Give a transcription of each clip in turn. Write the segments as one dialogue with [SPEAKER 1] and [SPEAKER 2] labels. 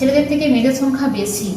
[SPEAKER 1] ছেলেদের থেকে মেয়েদের সংখ্যা বেশি।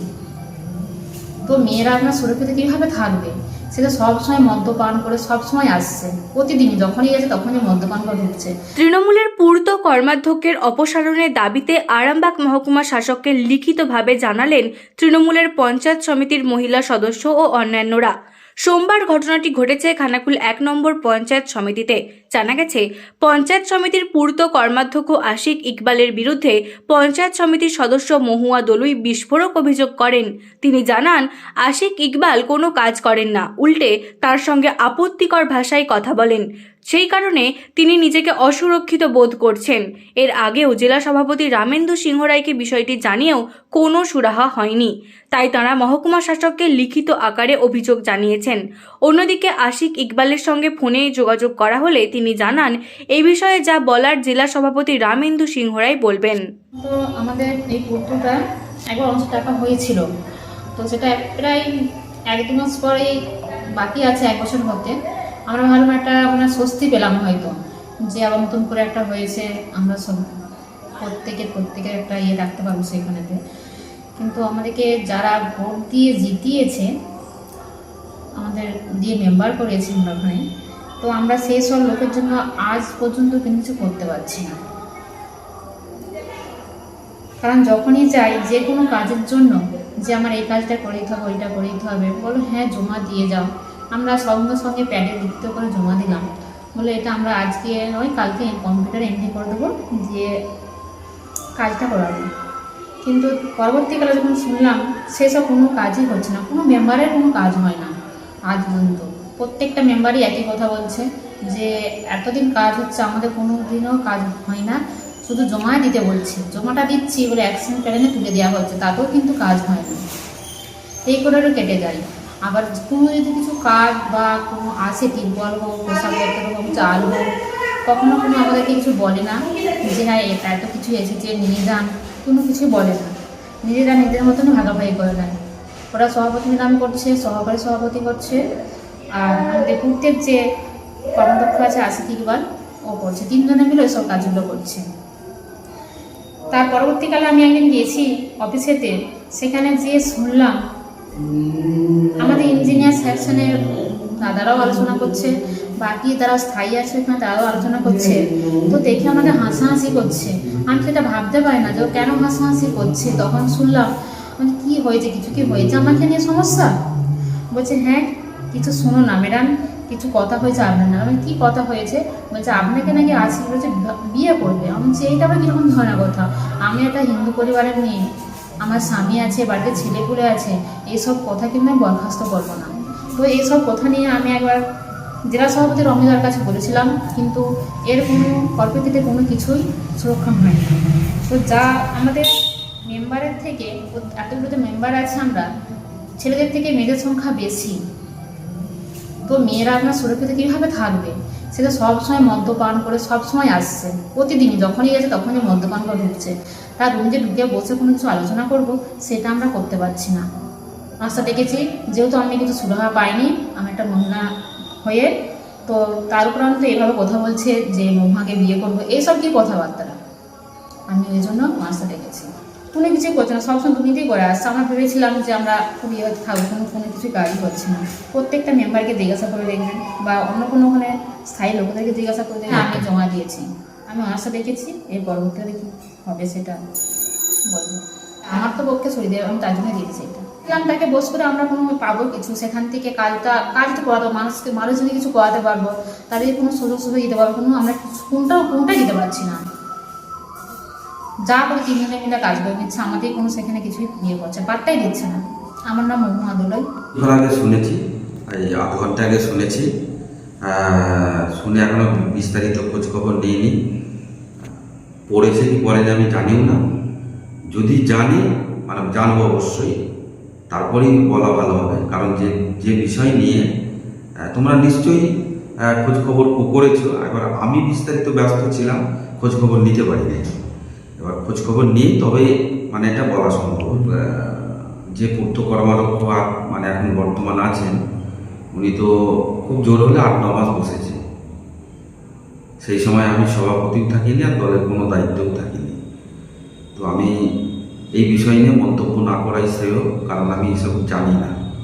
[SPEAKER 1] তো মেয়েরা আপনার সুরক্ষিত কীভাবে থাকবে? সেটা সবসময় মদ্যপান করে, সবসময় আসছে। প্রতিদিনই যখনই আছে তখনই মদ্যপান করে ঢুকছে।
[SPEAKER 2] তৃণমূলের পূর্ত কর্মাধ্যক্ষের অপসারণের দাবিতে আরামবাগ মহকুমা শাসককে লিখিতভাবে জানালেন তৃণমূলের পঞ্চায়েত সমিতির মহিলা সদস্য ও অন্যান্যরা। সোমবার ঘটনাটি ঘটেছে খানাকুল এক নম্বর পঞ্চায়েত সমিতিতে। জানা গেছে, পঞ্চায়েত সমিতির পূর্ত কর্মাধ্যক্ষ আশিক ইকবালের বিরুদ্ধে পঞ্চায়েত সমিতির সদস্য মহুয়া দলুই বিস্ফোরক অভিযোগ করেন। তিনি জানান, আশিক ইকবাল কোনো কাজ করেন না। উল্টে তার সঙ্গে আপত্তিকর ভাষায় কথা বলেন। সেই কারণে তিনি নিজেকে অসুরক্ষিত বোধ করছেন। এর আগেও জেলা সভাপতি রামেন্দু সিংহ রায়কে বিষয়টি জানিয়েও কোনো সুরাহা হয়নি। তাই তাঁরা মহকুমা শাসককে লিখিত আকারে অভিযোগ জানিয়েছেন। অন্যদিকে আশিক ইকবালের সঙ্গে ফোনে যোগাযোগ করা হলে তিনি জানান এই বিষয়ে যা বলার জেলা সভাপতি রামেন্দু সিংহ রায় বলবেন।
[SPEAKER 1] তো আমাদের এই একবার টাকা হয়েছিল। তো সেটা প্রায় এক দু মাস বাকি আছে এক বছর হতে আমরা ভালো একটা মানে স্বস্তি পেলাম হয়তো, যে আবার নতুন করে একটা হয়েছে, আমরা সব প্রত্যেকের প্রত্যেকের একটা ইয়ে রাখতে পারব সেখানেতে। কিন্তু আমাদেরকে যারা ভোট দিয়ে জিতিয়েছে, আমাদের দিয়ে মেম্বার করেছি আমরা ওখানে, তো আমরা সেই সব লোকের জন্য আজ পর্যন্ত কিন্তু কিছু করতে পারছি না। কারণ যখনই যাই, যে কোনো কাজের জন্য যে আমার এই কাজটা করে দিতে হবে, ওইটা করে দিতে হবে, বলো হ্যাঁ জমা দিয়ে যাও। আমরা সঙ্গে সঙ্গে প্যাডে লিখিত করে জমা দিলাম। বলে এটা আমরা আজকে নয়, কালকে কম্পিউটারে এন্ট্রি করে দেবো, দিয়ে কাজটা করাবো। কিন্তু পরবর্তীকালে যখন শুনলাম, সেসব কোনো কাজই হচ্ছে না, কোনো মেম্বারের কোনো কাজ হয় না আজ পর্যন্ত। প্রত্যেকটা মেম্বারই একই কথা বলছে যে, এতদিন কাজ হচ্ছে, আমাদের কোনো দিনও কাজ হয় না। শুধু জমা দিতে বলছি, জমাটা দিচ্ছি বলে অ্যাকশন প্ল্যানে তুলে দেওয়া হচ্ছে, তাতেও কিন্তু কাজ হয় না। এই করেও কেটে যায়। আবার কোনো যদি কিছু কাজ বা কোনো আসে টিউবওয়েল হোক পোশাকপত্র হোক, চাল হোক, কখনো কোনো আমাদেরকে কিছু বলে না যে হ্যাঁ এটা এত কিছু এসেছে, নিয়ে যান। কোনো কিছু বলে না। নিজেরা নিজেদের মতন ভাগাভাগি করে নেয় ওরা সভাপতি নাম করছে, সহকারী সভাপতি করছে। আর আমাদের পূর্তের যে কর্মদক্ষ আছে আশিক ইকবাল, ও করছে। তিনজনে মিলে ওইসব কাজগুলো করছে। তার পরবর্তীকালে আমি একদিন গেছি অফিসেতে। সেখানে যেয়ে শুনলাম আমাদের ইঞ্জিনিয়ার সেকশনের দাদারাও আলোচনা করছে, বাকি তারা স্থায়ী আছে ওখানে তারাও আলোচনা করছে। তো দেখে আমাকে হাসাহাসি করছে। আমি সেটা ভাবতে পারি না যে কেন হাসাহাসি করছে, তখন শুনলাম, আমি কি হয়েছে? কিছু কি হয়েছে আমাকে নিয়ে সমস্যা? বলছে হ্যাঁ কিছু শোনো না ম্যাডাম, কিছু কথা হয়েছে আপনার না আমি কী কথা হয়েছে? বলছে, আপনাকে নাকি আজকে বলছে বিয়ে করবে। আমি এইটা আবার কীরকম ধরনের কথা? আমি একটা হিন্দু পরিবারের মেয়ে আমার স্বামী আছে, বাড়িতে ছেলেপুলে আছে, এইসব কথা কিন্তু আমি বরখাস্ত করব না। তো এইসব কথা নিয়ে আমি একবার জেলা সভাপতি রমিদার কাছে বলেছিলাম, কিন্তু এর কোনো পরবর্তীতে কোনো কিছুই সুরক্ষণ হয়নি তো যা আমাদের মেম্বারের থেকে এতগুলো যে মেম্বার আছে আমরা, ছেলেদের থেকে মেয়েদের সংখ্যা বেশি। তো মেয়েরা আপনার সুরক্ষিত কীভাবে থাকবে? সেটা সবসময় মদ্যপান করে সবসময় আসছে। প্রতিদিনই যখনই গেছে তখনই মদ্যপান করে ঢুকছে। তার রুমে ঢুকে বসে কোনো কিছু আলোচনা করব, সেটা আমরা করতে পারছি না। রাস্তা দেখেছি, যেহেতু আমি কিছু সুরাহা পাইনি, আমি একটা মহিলা হয়ে, তো তার উপরান্ত এভাবে কথা বলছে যে মহুয়াকে বিয়ে করব এইসব কি কথাবার্তাটা আমি ওই জন্য মাছটা ডেকেছি কোনো কিছুই করছে না সবসময় দুর্নীতি করে আসছে। আমরা ভেবেছিলাম যে আমরা খুব ইয়ে থাকব কোনো কোনো কিছু কাজই করছে না। প্রত্যেকটা মেম্বারকে জিজ্ঞাসা করে দেখবেন বা অন্য কোনো ওখানে স্থায়ী লোকদেরকে জিজ্ঞাসা করে দেখবেন আমি জমা দিয়েছি। আমি আশা দেখেছি এর পরবর্তীতে কি হবে সেটা বলব। আমার তো পক্ষে দেবে আমি তার জন্য দিয়েছি এটা। দেখলাম তাকে বস করে আমরা কোনো পাবো কিছু সেখান থেকে কাজটা কাজ তো করাতে মানুষকে মানুষ যদি কিছু করাতে পারব তাদের কোনো সুযোগ সুবিধা দিতে পারব কোনো আমরা কোনটাও কোনটাই দিতে পারছি না। যা করে তিনজনে মিলে কাজ করে দিচ্ছে, আমাদের কোনো সেখানে কিছুই ইয়ে করছে পাত্তাই দিচ্ছে না। আমার নাম মহুয়া দোলই।
[SPEAKER 3] কিছুক্ষণ আগে শুনেছি, এই আধ ঘণ্টা আগে শুনেছি শুনে এখনও বিস্তারিত খোঁজ খবর নিইনি। পড়েছে কি পড়েনি আমি জানিও না। যদি জানি মানে জানব অবশ্যই। তারপরেই বলা ভালো হবে, কারণ যে যে বিষয় নিয়ে তোমরা নিশ্চয়ই খোঁজখবর খোঁজ করেছ। এবার আমি বিস্তারিত ব্যস্ত ছিলাম, খোঁজখবর নিতে পারিনি। এবার খোঁজ খবর নিয়ে তবে মানে এটা বলা সম্ভব। যে পূর্ত কর্মাধ্যক্ষ মানে এখন বর্তমান আছেন উনি তো খুব জোর হলে আট ন মাস বসেছে। সেই সময় আমি সভাপতিও থাকিনি আর দলের কোনো দায়িত্বও থাকিনি। তো আমি এই বিষয় নিয়ে মন্তব্য না করাই শ্রেয় কারণ আমি এসব জানি না।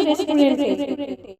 [SPEAKER 4] রেস্টুরেন্টে